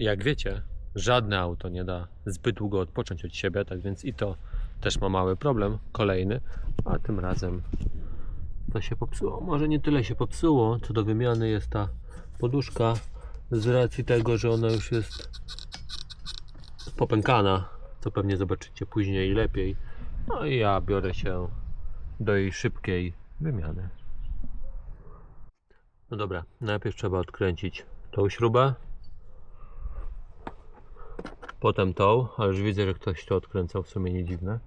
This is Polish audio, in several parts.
Jak wiecie, żadne auto nie da zbyt długo odpocząć od siebie, tak więc i to też ma mały problem, kolejny, a tym razem to się popsuło. Może nie tyle się popsuło, co do wymiany jest ta poduszka z racji tego, że ona już jest popękana, co pewnie zobaczycie później lepiej. No i ja biorę się do jej szybkiej wymiany. No dobra, najpierw trzeba odkręcić tą śrubę, potem tą, ale już widzę, że ktoś to odkręcał, w sumie nie dziwne.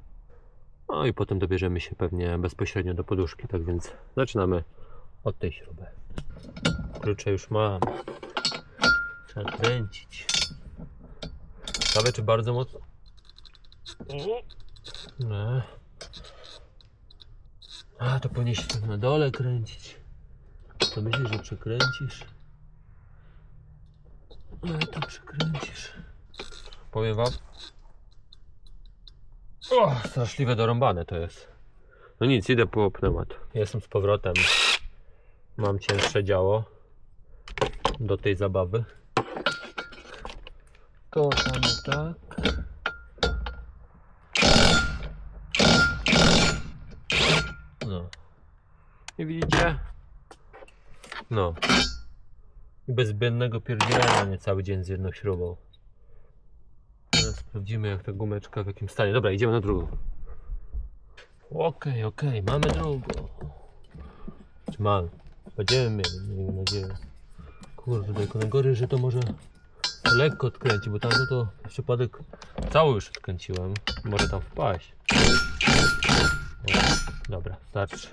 No i potem dobierzemy się pewnie bezpośrednio do poduszki, tak więc zaczynamy od tej śruby. Klucze już mam. Trzeba kręcić. Ciekawe, czy bardzo mocno. Nie. A, to powinieneś na dole kręcić. To myślisz, że przekręcisz? Ale to przekręcisz. Powiem wam. O, straszliwe dorąbane to jest. No nic, idę po pneumat. Jestem z powrotem. Mam cięższe działo do tej zabawy. To samo tak. No. I widzicie? No. I bez zbędnego pierdzielenia nie cały dzień z jedną śrubą. Sprawdzimy jak ta gumeczka w jakim stanie. Dobra, idziemy na drugą. Okej, okej, mamy drugą. Czy mamy? Będziemy mieli, miejmy nadzieję. Kurde, tylko najgorzej, że to może lekko odkręci, bo tamto to przypadek cały już odkręciłem. Może tam wpaść. Dobra, starczy.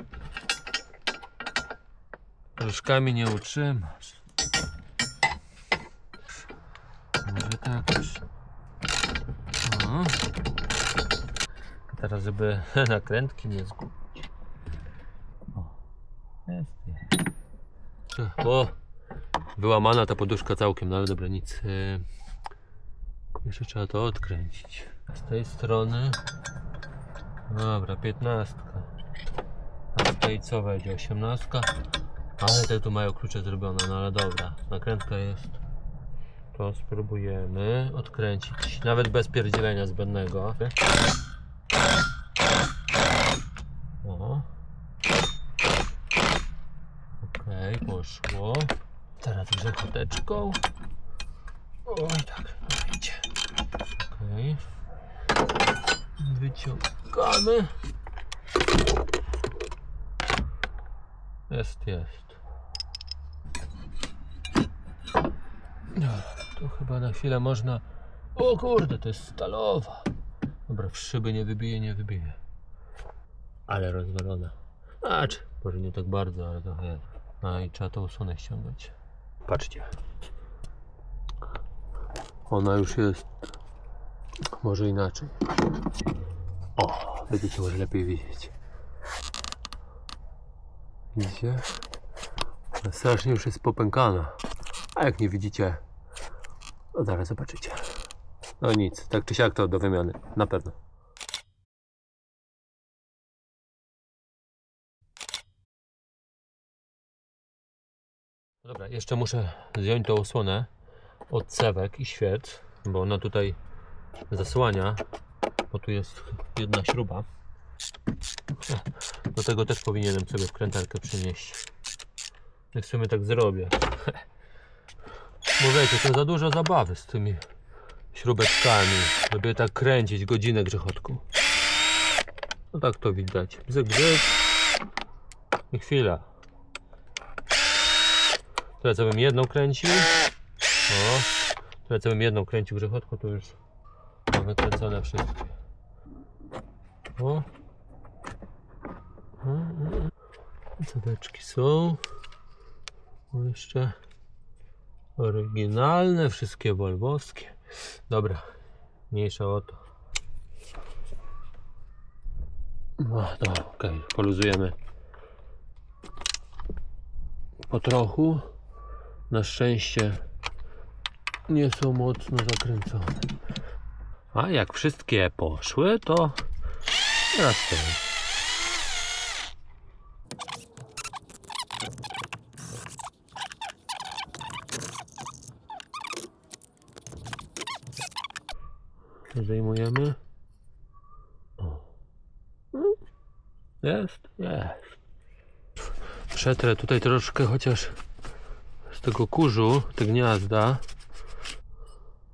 Różkami nie utrzymasz. Może tak już. O. Teraz, żeby nakrętki nie zgubić. Jest. O, wyłamana ta poduszka całkiem, no ale dobra, nic. Yy, Jeszcze trzeba to odkręcić. Z tej strony. Dobra, 15. A z tej co wejdzie? 18. Ale te tu mają klucze zrobione, no ale dobra. Nakrętka jest. To spróbujemy odkręcić. Nawet bez pierdzielenia zbędnego. O. Okej, poszło. Teraz grzechoteczką. Oj, tak, idzie. Okej. Wyciągamy. Jest, jest. No, tu chyba na chwilę można... O kurde, to jest stalowa. Dobra, w szyby nie wybije, nie wybije. Ale rozwalona. Acz, może nie tak bardzo, ale trochę jest. A i trzeba to usunę ściągać. Patrzcie. Ona już jest może inaczej. O, będziecie może lepiej widzieć. Widzicie? Strasznie już jest popękana. A jak nie widzicie, no zaraz zobaczycie. No nic, tak czy siak to do wymiany. Na pewno. Dobra, jeszcze muszę zdjąć tą osłonę od cewek i świec, bo ona tutaj zasłania, bo tu jest jedna śruba. Do tego też powinienem sobie wkrętarkę przynieść. I w sumie tak zrobię. Bo wiecie, to za dużo zabawy z tymi śrubeczkami, żeby tak kręcić godzinę grzechotką. No tak to widać. Bzyk, bzyk. I chwila. Teraz co bym jedną kręcił. O. Teraz co bym jedną kręcił grzechotką, to już mamy kręcone wszystkie. O. Cedeczki są. O, jeszcze oryginalne, wszystkie wolwowskie. Dobra, mniejsza o to. No, okej, poluzujemy po trochu. Na szczęście nie są mocno zakręcone. A jak wszystkie poszły, to teraz ten. Zdejmujemy. O. Jest, jest. Przetrę tutaj troszkę chociaż z tego kurzu, te gniazda.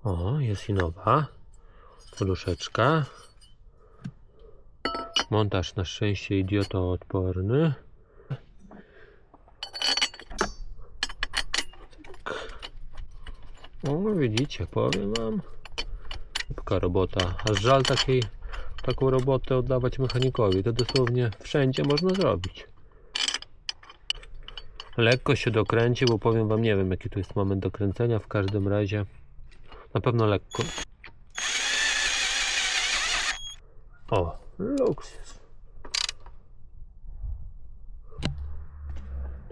O, jest i nowa. Poduszeczka. Montaż na szczęście idiotoodporny. O, widzicie, powiem wam. Szybka robota. Aż żal takiej, taką robotę oddawać mechanikowi. To dosłownie wszędzie można zrobić. Lekko się dokręci, bo powiem wam, nie wiem jaki tu jest moment dokręcenia. W każdym razie na pewno lekko. O, luksus.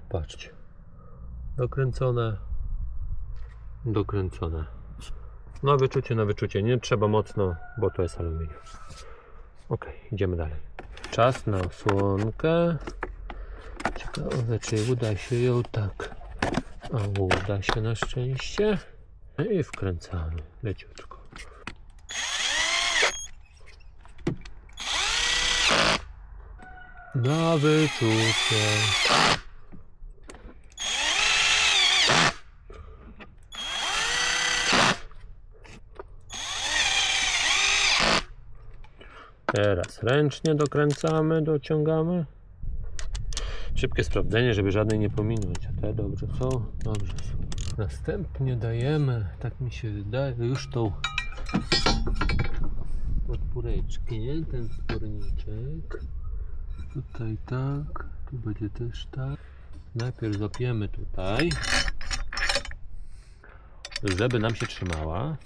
Patrzcie. Dokręcone. Dokręcone. No wyczucie na wyczucie. Nie trzeba mocno, bo to jest aluminium. Ok, idziemy dalej. Czas na osłonkę. Ciekawe, czy uda się ją tak. A uda się na szczęście. I wkręcamy leciutko. Na wyczucie. Ręcznie dokręcamy, dociągamy. Szybkie sprawdzenie, żeby żadnej nie pominąć. Te dobrze są? Dobrze są. Następnie dajemy, tak mi się wydaje, już tą podpóreczkę, ten sporniczek. Tutaj tak, tu będzie też tak. Najpierw zapiemy tutaj, żeby nam się trzymała.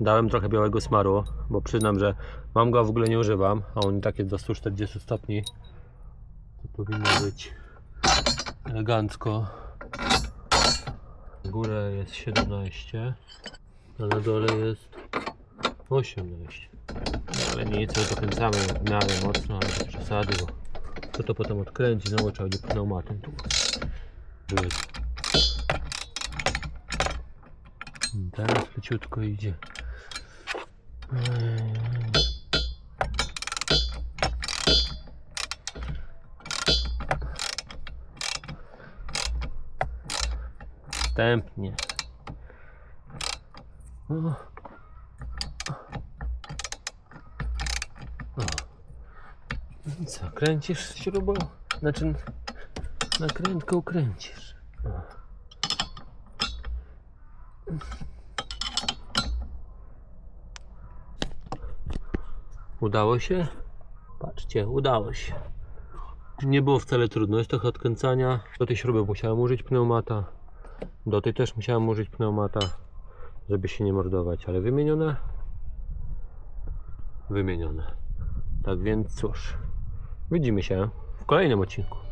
Dałem trochę białego smaru, bo przyznam, że mam go, a w ogóle nie używam, a on tak jest do 140 stopni. To powinno być elegancko. W górę jest 17, a na dole jest 18. No, ale nic, my dokręcamy w miarę mocno, ale bez przesady, bo to to potem odkręci, znowu trzeba będzie pneumatem tu. Teraz leciutko idzie. Wstępnie. O. O. Co, kręcisz śrubą? Znaczy, nakrętką kręcisz. O. Udało się? Patrzcie, udało się. Nie było wcale trudno, jest trochę odkręcania. Do tej śruby musiałem użyć pneumata. Do tej też musiałem użyć pneumata, żeby się nie mordować, ale wymienione? Wymienione. Tak więc cóż, widzimy się w kolejnym odcinku.